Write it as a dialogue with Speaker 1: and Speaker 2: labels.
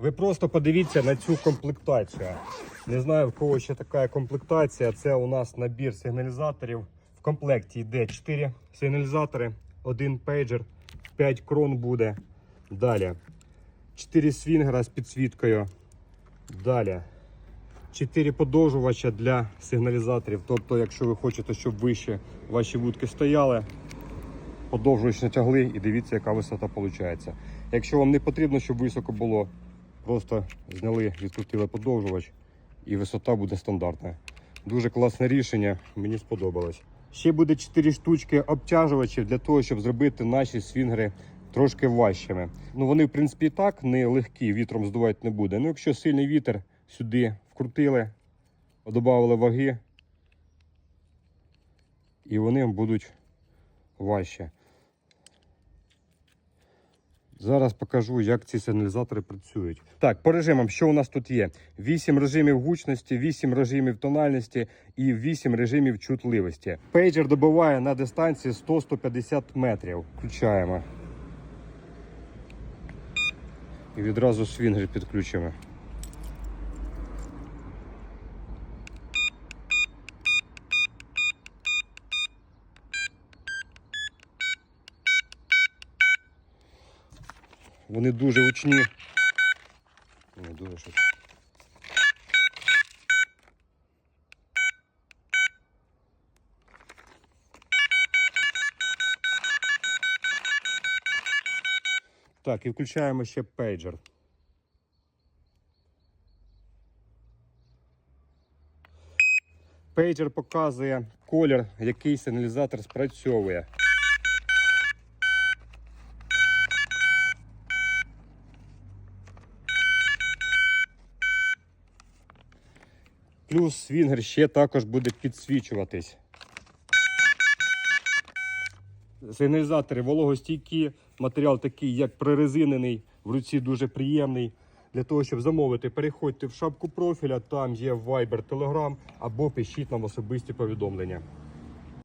Speaker 1: Ви просто подивіться на цю комплектацію. Не знаю, в кого ще така комплектація. Це у нас набір сигналізаторів. В комплекті йде 4 сигналізатори, один пейджер, 5 крон буде. Далі 4 свінгера з підсвіткою. Далі 4 подовжувача для сигналізаторів. Тобто, якщо ви хочете, щоб вище ваші вудки стояли, подовжувач натягли і дивіться, яка висота виходить. Якщо вам не потрібно, щоб високо було, просто зняли, відкрутили подовжувач і висота буде стандартна. Дуже класне рішення, мені сподобалось. Ще буде 4 штучки обтяжувачів для того, щоб зробити наші свінгери трошки важчими. Ну вони, в принципі, і так не легкі, вітром здувати не буде. Ну, якщо сильний вітер, сюди вкрутили, додали ваги, і вони будуть важче. Зараз покажу, як ці сигналізатори працюють. Так, по режимам, що у нас тут є? 8 режимів гучності, 8 режимів тональності і 8 режимів чутливості. Пейджер добиває на дистанції 100-150 метрів. Включаємо. І відразу свінгер підключимо. Вони дуже учні. Не дуже щось. Так, і включаємо ще пейджер. Пейджер показує колір, який сигналізатор спрацьовує. Плюс свінгер ще також буде підсвічуватись. Сигналізатори вологостійкі, матеріал такий, як прорезинений, в руці дуже приємний. Для того, щоб замовити, переходьте в шапку профіля, там є Viber, Telegram або пишіть нам особисті повідомлення.